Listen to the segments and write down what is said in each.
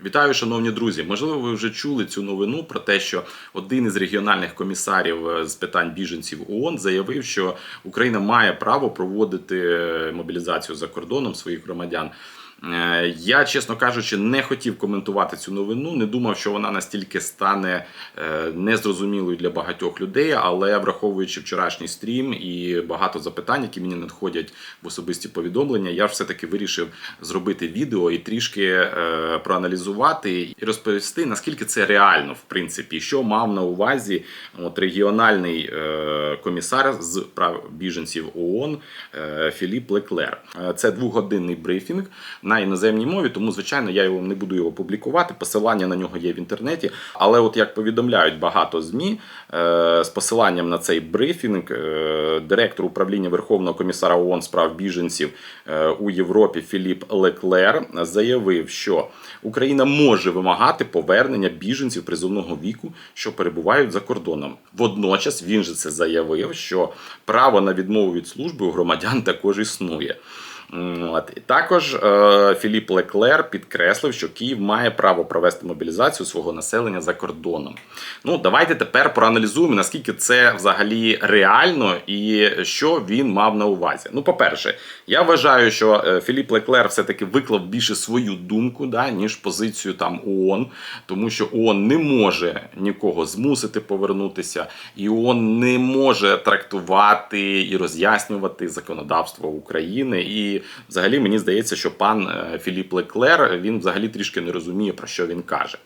Вітаю, шановні друзі. Можливо, ви вже чули цю новину про те, що один із регіональних комісарів е, з питань біженців ООН заявив, що Україна має право проводити е, мобілізацію за кордоном своїх громадян. Е, Я, чесно кажучи, не хотів коментувати цю новину. Не думав, що вона настільки стане е, незрозумілою для багатьох людей, але враховуючи вчорашній стрім і багато запитань, які мені надходять в особисті повідомлення, я ж все-таки вирішив зробити відео і трішки е, проаналізувати і розповісти, наскільки це реально, в принципі, що мав на увазі от, регіональний комісар з прав біженців ООН Філіп Леклер. Це двогодинний брифінг на іноземній мові, тому звичайно я його не буду його публікувати. Посилання на нього є в інтернеті. Але, от як повідомляють багато змі е, з посиланням на цей брифінг, е, директор управління Верховного комісара ООН з прав біженців е, у Європі Філіп Леклер заявив, що Україна може вимагати повернення біженців призовного віку, що перебувають за кордоном. Водночас він же це заявив, що право на відмову від служби у громадян також існує. От. І також е, Філіп Леклер підкреслив, що Київ має право провести мобілізацію свого населення за кордоном. Ну, давайте тепер проаналізуємо, наскільки це взагалі реально і що він мав на увазі. Ну, по-перше, я вважаю, що е, Філіп Леклер все-таки виклав більше свою думку, да, ніж позицію там ООН, тому що ООН не може нікого змусити повернутися, і ООН не може трактувати і роз'яснювати законодавство України. І взагалі мені здається, що пан е, Філіп Леклер він взагалі трішки не розуміє, про що він каже.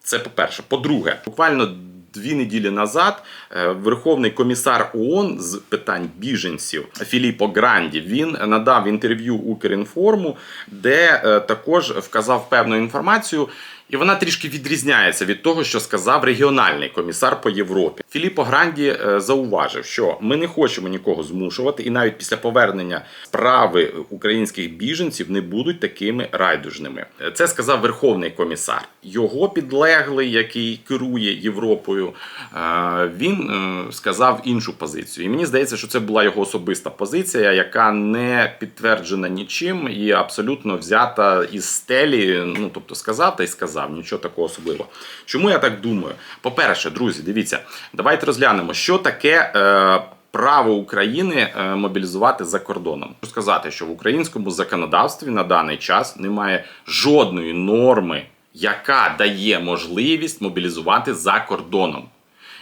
Це по-перше. По-друге, буквально дві неділі назад е, Верховний комісар ООН з питань біженців Філіппо Гранді він надав інтерв'ю Укрінформу, де е, також вказав певну інформацію. І вона трішки відрізняється від того, що сказав регіональний комісар по Європі. Філіппо Гранді е, зауважив, що ми не хочемо нікого змушувати, і навіть після повернення справи українських біженців не будуть такими райдужними. Е, Це сказав Верховний комісар. Його підлеглий, який керує Європою, е, він сказав іншу позицію. І мені здається, що це була його особиста позиція, яка не підтверджена нічим і абсолютно взята із стелі. Ну тобто сказав та й сказав, нічого такого особливого. Чому я так думаю? По-перше, друзі, дивіться, давайте розглянемо, що таке. Е, Право України е, мобілізувати за кордоном. Хочу сказати, що в українському законодавстві на даний час немає жодної норми, яка дає можливість мобілізувати за кордоном.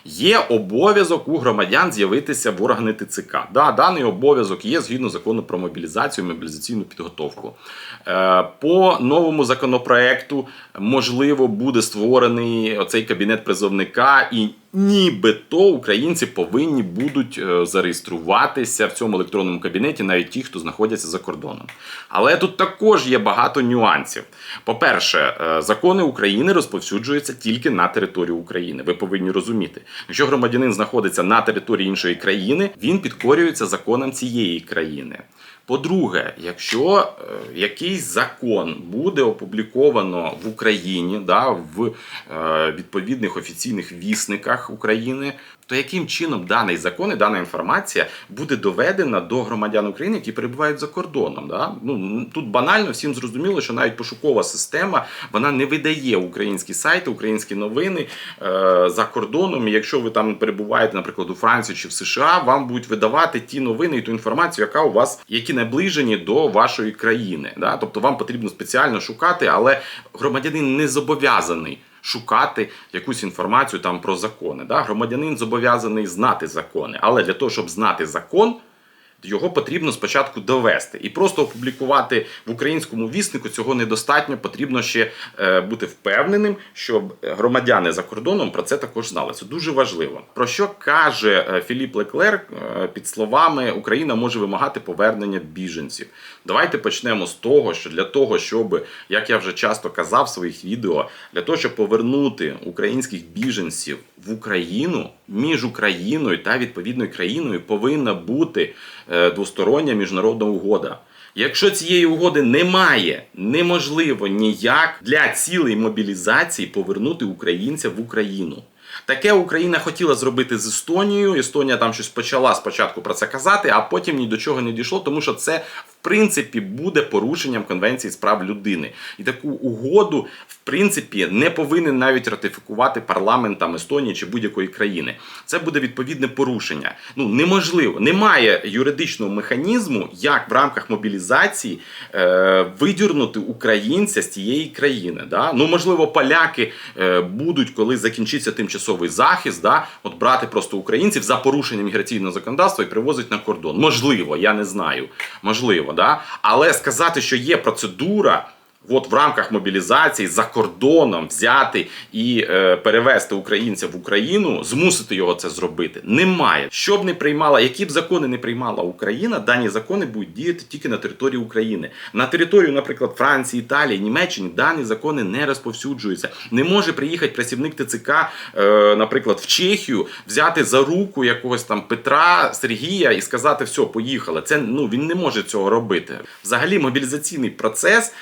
Є обов'язок у громадян з'явитися в органи ТЦК. Да, даний обов'язок є згідно закону про мобілізацію мобілізаційну підготовку. Е, По новому законопроекту можливо буде створений оцей кабінет призовника, і нібито українці повинні будуть е, зареєструватися в цьому електронному кабінеті, навіть ті, хто знаходяться за кордоном. Але тут також є багато нюансів. По-перше, е, закони України розповсюджуються тільки на територію України. Ви повинні розуміти, якщо громадянин знаходиться на території іншої країни, він підкорюється законам цієї країни. По-друге, якщо е, якийсь закон буде опубліковано в Україні, да, в е, відповідних офіційних вісниках України, то яким чином даний закон і дана інформація буде доведена до громадян України, які перебувають за кордоном? Да? Ну тут банально всім зрозуміло, що навіть пошукова система вона не видає українські сайти, українські новини е, за кордоном. І якщо ви там перебуваєте, наприклад, у Франції чи в США, вам будуть видавати ті новини і ту інформацію, яка у вас які наближені до вашої країни. Да? Тобто вам потрібно спеціально шукати, але громадянин не зобов'язаний. Шукати якусь інформацію там про закони. Да? Громадянин зобов'язаний знати закони, але для того, щоб знати закон, його потрібно спочатку довести. І просто опублікувати в українському віснику цього недостатньо. Потрібно ще е, бути впевненим, щоб громадяни за кордоном про це також знали. Це дуже важливо. Про що каже е, Філіп Леклер е, під словами Україна може вимагати повернення біженців. Давайте почнемо з того, що для того, щоб, як я вже часто казав в своїх відео, для того, щоб повернути українських біженців в Україну між Україною та відповідною країною повинна бути е, двостороння міжнародна угода. Якщо цієї угоди немає, неможливо ніяк для цілей мобілізації повернути українця в Україну. Таке Україна хотіла зробити з Естонією. Естонія там щось почала спочатку про це казати, а потім ні до чого не дійшло, тому що це принципі буде порушенням Конвенції з прав людини. І таку угоду, в принципі, не повинен навіть ратифікувати парламент там Естонії чи будь-якої країни. Це буде відповідне порушення. Ну неможливо, немає юридичного механізму, як в рамках мобілізації е, видірнути українця з тієї країни. Да? Ну можливо, поляки е, будуть, коли закінчиться тимчасовий захист, да, от брати просто українців за порушення міграційного законодавства і привозить на кордон. Можливо, я не знаю. Можливо, да? але сказати, що є процедура. От в рамках мобілізації за кордоном взяти і е, перевести українця в Україну, змусити його це зробити, немає. Що б не приймала, які б закони не приймала Україна, дані закони будуть діяти тільки на території України. На територію, наприклад, Франції, Італії, Німеччини дані закони не розповсюджуються. Не може приїхати працівник ТЦК, е, наприклад, в Чехію, взяти за руку якогось там Петра Сергія і сказати, все, поїхали. Це ну він не може цього робити. Взагалі, мобілізаційний процес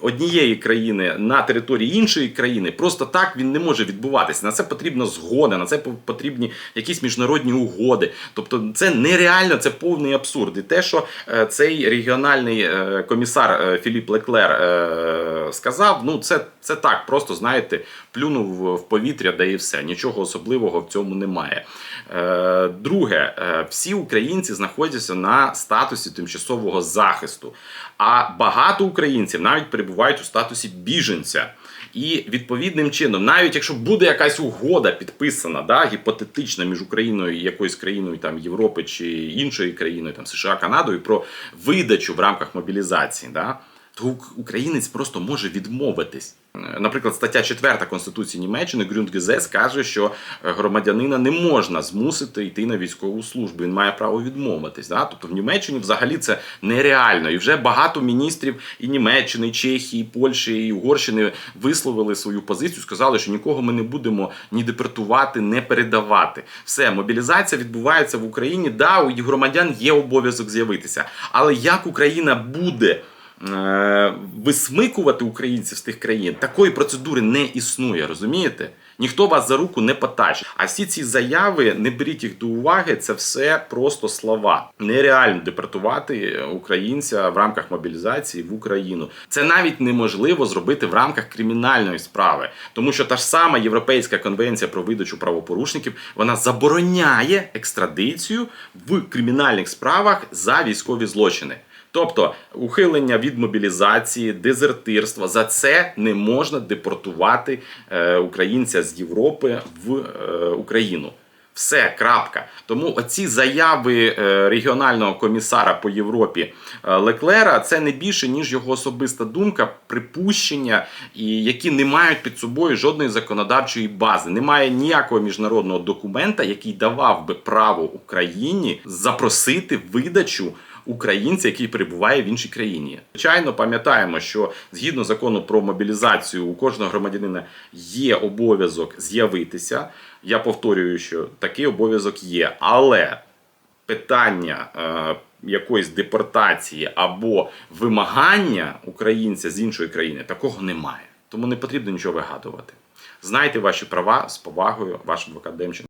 однієї країни на території іншої країни просто так він не може відбуватися. На це потрібна згода, на це потрібні якісь міжнародні угоди. Тобто, це нереально, це повний абсурд. І те, що е, цей регіональний е, комісар е, Філіп Леклер е, сказав, ну це, це так, просто знаєте, плюнув в повітря, да і все. Нічого особливого в цьому немає. Е, Друге, е, всі українці знаходяться на статусі тимчасового захисту, а багато українців навіть перебувають у статусі біженця. І відповідним чином, навіть якщо буде якась угода підписана, да, гіпотетична між Україною і якоюсь країною там Європи чи іншою країною, там США, Канадою, про видачу в рамках мобілізації, да, то українець просто може відмовитись. Наприклад, стаття 4 Конституції Німеччини Грюндгезес каже, що е, громадянина не можна змусити йти на військову службу. Він має право відмовитись. Да? Тобто в Німеччині взагалі це нереально. І вже багато міністрів і Німеччини, і Чехії, і Польщі, і Угорщини висловили свою позицію, сказали, що нікого ми не будемо ні депортувати, не передавати. Все, мобілізація відбувається в Україні. Да, у громадян є обов'язок з'явитися. Але як Україна буде висмикувати українців з тих країн, такої процедури не існує, розумієте? Ніхто вас за руку не потачить. А всі ці заяви, не беріть їх до уваги, це все просто слова. Нереально депортувати українця в рамках мобілізації в Україну. Це навіть неможливо зробити в рамках кримінальної справи, тому що та ж сама Європейська конвенція про видачу правопорушників вона забороняє екстрадицію в кримінальних справах за військові злочини. Тобто ухилення від мобілізації, дезертирства за це не можна депортувати е, українця з Європи в е, Україну. Все, крапка. Тому оці заяви е, регіонального комісара по Європі Леклера це не більше ніж його особиста думка, припущення, і які не мають під собою жодної законодавчої бази. Немає ніякого міжнародного документа, який давав би право Україні запросити видачу українця, який перебуває в іншій країні. Звичайно, пам'ятаємо, що згідно закону про мобілізацію у кожного громадянина є обов'язок з'явитися. Я повторюю, що такий обов'язок є, але питання е, якоїсь депортації або вимагання українця з іншої країни такого немає. Тому не потрібно нічого вигадувати. Знайте ваші права з повагою, ваш адвокат Демченко.